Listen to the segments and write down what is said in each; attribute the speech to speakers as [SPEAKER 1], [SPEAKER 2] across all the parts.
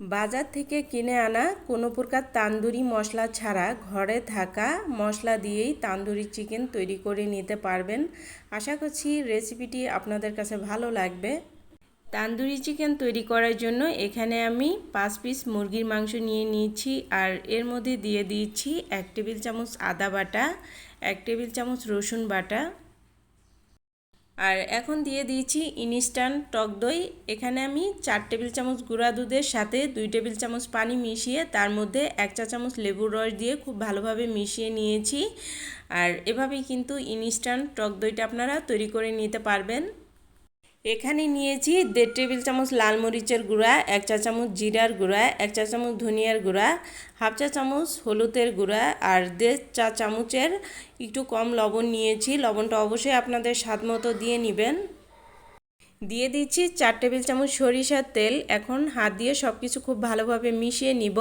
[SPEAKER 1] বাজার থেকে কিনে আনা কোনো প্রকার তান্দুরি মশলা ছাড়া ঘরে থাকা মশলা দিয়েই তান্দুরি চিকেন তৈরি করে নিতে পারবেন। আশা করছি রেসিপিটি আপনাদের কাছে ভালো লাগবে। তান্দুরি চিকেন তৈরি করার জন্য এখানে আমি পাঁচ পিস মুরগির মাংস নিয়ে নিয়েছি আর এর মধ্যে দিয়ে দিয়েছি এক টেবিল চামচ আদা বাটা, এক টেবিল চামচ রসুন বাটা আর এখন দিয়ে দিয়েছি ইনস্ট্যান্ট টক দই। এখানে আমি চার টেবিল চামচ গুঁড়া দুধের সাথে দুই টেবিল চামচ পানি মিশিয়ে তার মধ্যে এক চা চামচ লেবুর রস দিয়ে খুব ভালোভাবে মিশিয়ে নিয়েছি। আর এভাবেই কিন্তু ইনস্ট্যান্ট টক দইটা আপনারা তৈরি করে নিতে পারবেন। এখানে নিয়েছি দেড় টেবিল চামচ লাল মরিচের গুঁড়া, এক চা চামচ জিরার গুঁড়া, এক চা চামচ ধনিয়ার গুঁড়া, হাফ চা চামচ হলুদের গুঁড়া আর দেড় চা চামচের একটু কম লবণ নিয়েছি। লবণটা অবশ্যই আপনাদের স্বাদ মতো দিয়ে নেবেন। দিয়ে দিচ্ছি চার টেবিল চামচ সরিষার তেল। এখন হাত দিয়ে সব কিছু খুব ভালোভাবে মিশিয়ে নিব।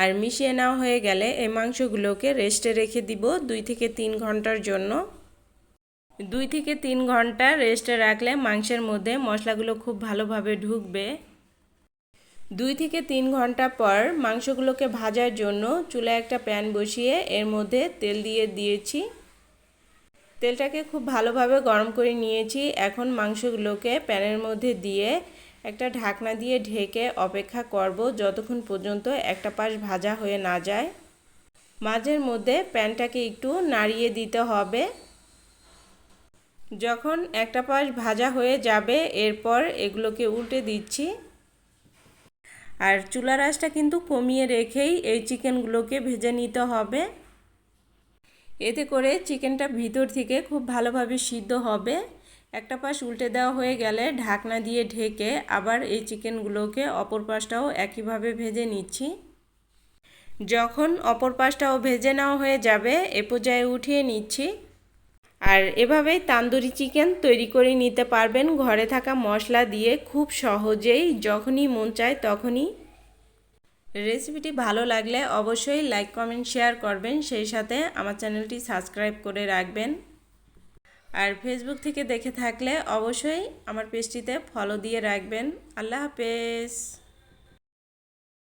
[SPEAKER 1] আর মিশিয়ে নেওয়া হয়ে গেলে এই মাংসগুলোকে রেস্টে রেখে দিব দুই থেকে তিন ঘণ্টার জন্য। দুই থেকে তিন ঘণ্টা রেস্টে রাখলে মাংসের মধ্যে মশলাগুলো খুব ভালোভাবে ঢুকবে। দুই থেকে তিন ঘণ্টা পর মাংসগুলোকে ভাজার জন্য চুলায় একটা প্যান বসিয়ে এর মধ্যে তেল দিয়ে দিয়েছি। তেলটাকে খুব ভালোভাবে গরম করে নিয়েছি। এখন মাংসগুলোকে প্যানের মধ্যে দিয়ে একটা ঢাকনা দিয়ে ঢেকে অপেক্ষা করব যতক্ষণ পর্যন্ত একটা পাশ ভাজা হয়ে না যায়। মাঝের মধ্যে প্যানটাকে একটু নাড়িয়ে দিতে হবে। যখন একটা পাশ ভাজা হয়ে যাবে, এরপর এগুলোকে উল্টে দিচ্ছি। আর চুলার আঁচটা কিন্তু কমিয়ে রেখেই এই চিকেনগুলোকে ভেজে নিতে হবে। এতে করে চিকেনটা ভিতর থেকে খুব ভালোভাবে সিদ্ধ হবে। একটা পাশ উল্টে দেওয়া হয়ে গেলে ঢাকনা দিয়ে ঢেকে আবার এই চিকেনগুলোকে অপর পাশটাও একইভাবে ভেজে নিচ্ছি। যখন অপর পাশটাও ভেজে নেওয়া হয়ে যাবে, এ পর্যায়ে উঠিয়ে নিচ্ছি। আর এভাবেই তান্দুরি চিকেন তৈরি করে নিতে পারবেন। ঘরে থাকা মশলা দিয়ে খুব সহজেই, যখনই মন চায় তখনই। রেসিপিটি ভালো লাগলে অবশ্যই লাইক, কমেন্ট, শেয়ার করবেন। সেই সাথে আমার চ্যানেলটি সাবস্ক্রাইব করে রাখবেন। আর ফেসবুক থেকে দেখে থাকলে অবশ্যই আমার পেজটিতে ফলো দিয়ে রাখবেন। আল্লাহ হাফেজ।